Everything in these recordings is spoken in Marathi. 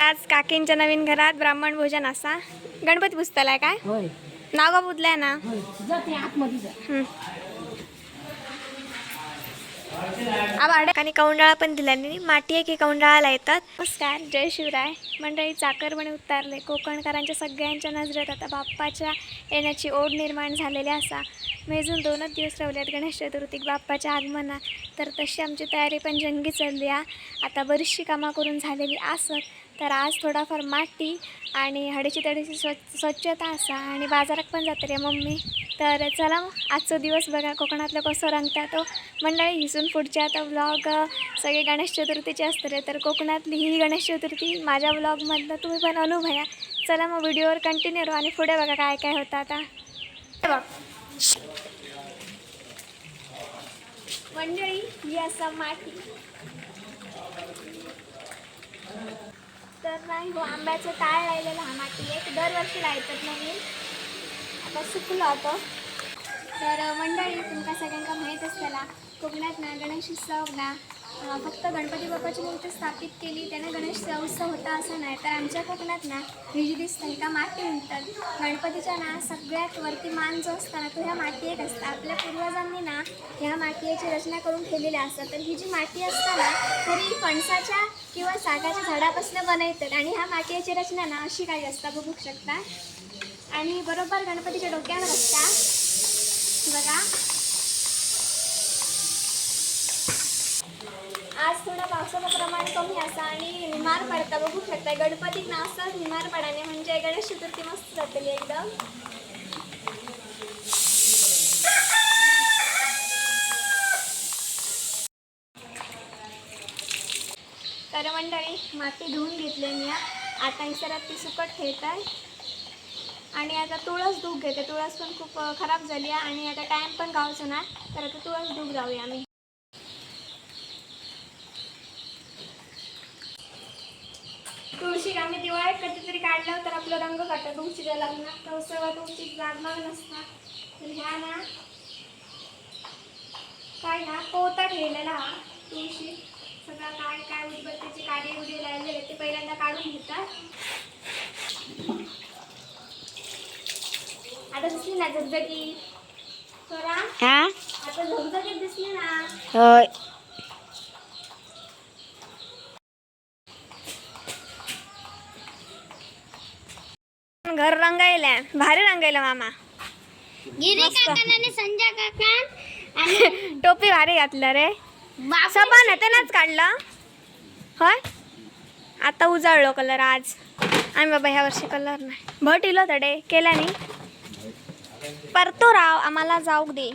आज काकींच्या नवीन घरात ब्राह्मण भोजन असा. गणपती पुजतालाय काय? होय. नाव का पुजलाय ना? आतमध्ये हम्म. आवाड आणि कौंडाळा पण दिल्याने माटी आहे की कौंडाळाला येतात. नमस्कार जय शिवराय. मंडळी चाकरमणे उतारले. कोकणकरांच्या सगळ्यांच्या नजरेत आता बाप्पाच्या येण्याची ओढ निर्माण झालेली असा. मेजून दोनच दिवस राहिल्यात गणेश चतुर्थीक बाप्पाच्या आगमना तर तशी आमची तयारी पण जंगी चालली आहे. आता बरीचशी कामं करून झालेली असत तर आज थोडाफार माती आणि हडीची तडीची स्वच्छ स्वच्छता असा आणि बाजारात पण जाते रे मम्मी. तर चला मग आजचा दिवस बघा कोकणातलं कसं रंगता तो. मंडळी हिसून पुढच्या आता ब्लॉग सगळे गणेश चतुर्थीचे असते रे. तर कोकणातली ही गणेश चतुर्थी माझ्या ब्लॉगमधलं तुम्ही पण अनुभव चला मग व्हिडिओवर कंटिन्यू राहू आणि पुढे बघा काय काय होतं आता. बघ मंडळी ही असा माती. तर नाही हो आंब्याचं ताळ राहिलेलं हा माती एक दरवर्षी लायतात नवीन. आता सुकलो होतो तर मंडळी तुमका सगळ्यांना माहीत असताना कोकणात ना गणेश उत्सव ना फक्त गणपती बाप्पाची मूर्ती स्थापित केली त्यानं गणेश उत्सव होता असं नाही तर आमच्या कोकणात ना ही जी दिसतं का माती म्हणतात. गणपतीच्या ना सगळ्यात वरती मान जो असता ना तो ह्या माती एक असता. आपल्या पूर्वजांनी ना ह्या मातीची रचना करून ठेवलेली असतात तर ही जी माती असताना ना तर फणसाच्या किंवा सागाच्या झाडापासून बनवतात. आणि ह्या मातीची रचना ना अशी काही असता बघू शकता. आणि बरोबर गणपतीच्या डोक्यावर असता. बघा. आज थोडं पावसाचं प्रमाण कमी असा आणि निमार पडता बघू शकता. गणपतीत ना असंच निमार पडाने म्हणजे गणेश चतुर्थी मस्त जातली एकदम. तर मंडळी माती धुवून घेतली मी. आता इसरात ती सुकट खेळत आहे. आणि आता तुळस धूप घेते. तुळस पण खूप खराब झाली आहे. आणि आता टाईम पण गावचं ना तर आता तुळस धूप जाऊया आम्ही. तुळशीक आम्ही दिवाळीत कधीतरी काढलं तर आपलं रंग काढतं. तुळशीच्या लग्नात तर सगळं तुळशी जागमाग नसतात तर ह्या ना. काय ना पोता ठेवलेला हा तुळशी. सगळं काय काय उदबत्तीचे व्हिडिओ लावलेले ते पहिल्यांदा काढून घेतात. आता दिसली ना झगझगी? स्वरा हा? आता झगझगीत दिसली ना? होय. घर रंगायला भारी रंगायला मामा. गिरी मस्त. काका आणि संजय काका. आणि टोपी भारी घातलं रे. सपान त्यानंच काढलं. होय? आता उजाळलो कलर आज. आम्ही बाबा ह्या वर्षी कलर नाही. भट इलो तडे केल्याने परतो राव आम्हाला जाऊ दे.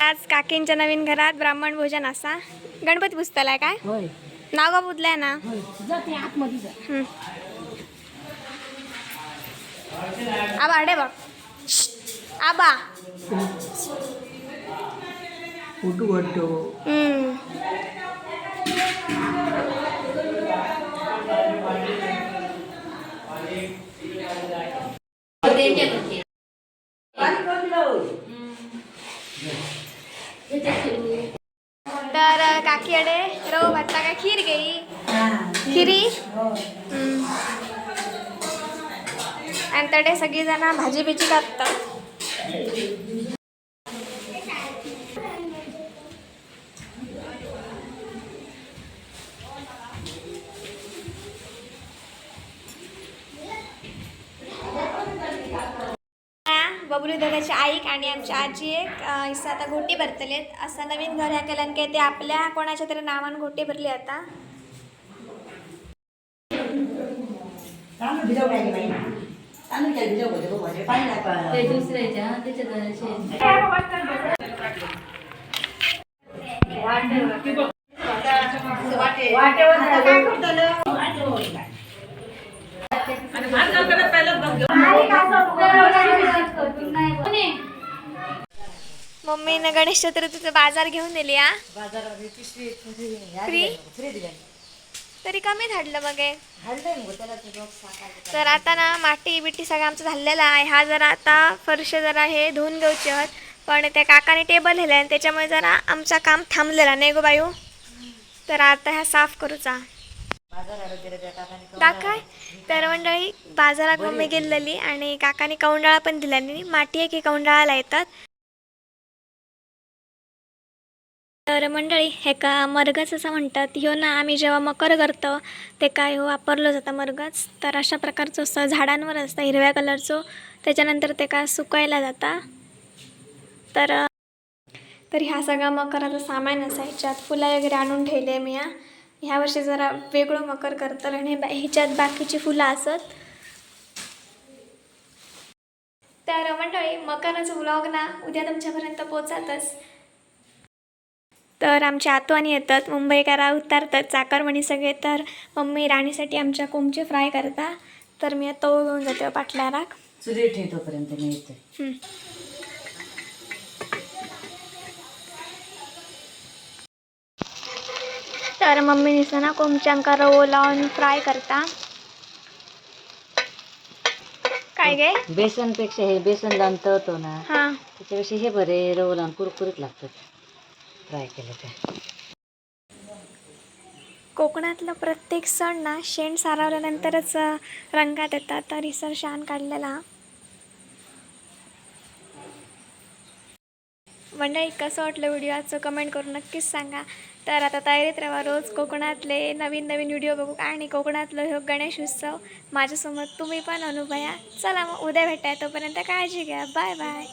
आज काकींच्या नवीन घरात ब्राह्मण भोजन असा. गणपती पुजतालाय काय? होय. नाव का पुजलाय ना होय जा ते आतमध्ये जा हम्म. आबा अडे बघ. आबा. फोटो वाटतो हम्म. तर काकी अडे रव भाता काय खीर घेई खिरी. हम्म. आणि तडे सगळीजण भाजी बिजी कापतात बबलू दादाची आईक आणि आमच्या आजी एक अं, हिस्सा आता घोटी भरतलेत. असं नवीन घर ह्या केल्यान काय ते आपल्या कोणाच्या तरी नावान घोटी भरली आता. होते बघ दुसऱ्याच्या त्याच्यात करतो मम्मीनं गणेश चतुर्थीचा बाजार घेऊन दिली हा पिशवी फ्री? फ्री तरी कमी झाडलं मग हे. तर आता ना माती बिटी सगळं आमचं झालेलं आहे. हा जरा आता फरश जरा हे धुवून घेऊचे आहेत. पण त्या काकाने टेबल हेला आणि त्याच्यामुळे जरा आमचा काम थांबलेला नाही गो बायू तर आता ह्या साफ करूचा दाखवाय तर मंडळी बाजारात मम्मी गेलेली आणि काकाने कौंडाळा पण दिल्याने माती आहे की कौंडाळाला येतात. तर मंडळी हे का मरगच असं म्हणतात? ह्यो ना आम्ही जेव्हा मकर करतो ते काय हो वापरलं जातं मरगच? तर अशा प्रकारचं असतं झाडांवर असतं हिरव्या कलरचं त्याच्यानंतर ते का सुकायला जाता? तर तर ह्या सगळा मकराचं सामान असायच्यात फुलं वगैरे आणून ठेवले मी ह्या वर्षी जरा वेगळं मकर करतं आणि बा- ह्याच्यात बाकीची फुलं असत. तर मंडळी मकराचं व्लॉग ना उद्या तुमच्यापर्यंत पोचातच तर आमच्या आतवानी येतात मुंबईकरा उतारतात चाकरमणी सगळे. तर मम्मी राणीसाठी आमच्या कोंबचे फ्राय करता. तर मी आता तो घेऊन जाते पाटल्या राख चुलीवर ठेवतोपर्यंत मी येते. तर मम्मी निसं ना कोंबच्यांका रवो लावून फ्राय करता. काय गे? बेसनपेक्षा हे बेसन लावून तळतो ना हां. त्याच्यापेक्षा हे बरे रव लावून कुरकुरीत लागतात. फ्राय केलं ते. कोकणातलं प्रत्येक सण ना शेण सारवल्यानंतरच रंगात येतात. तर हिसर शान काढलेला. मंडळी कसं वाटलं व्हिडिओचं? कमेंट करून नक्कीच सांगा. तर आता तयारीत राहा रोज कोकणातले नवीन नवीन व्हिडिओ बघू. आणि कोकणातलं हो गणेश उत्सव माझ्यासमोर तुम्ही पण अनुभया चला मग उद्या भेटाय तोपर्यंत काळजी घ्या. Bye bye.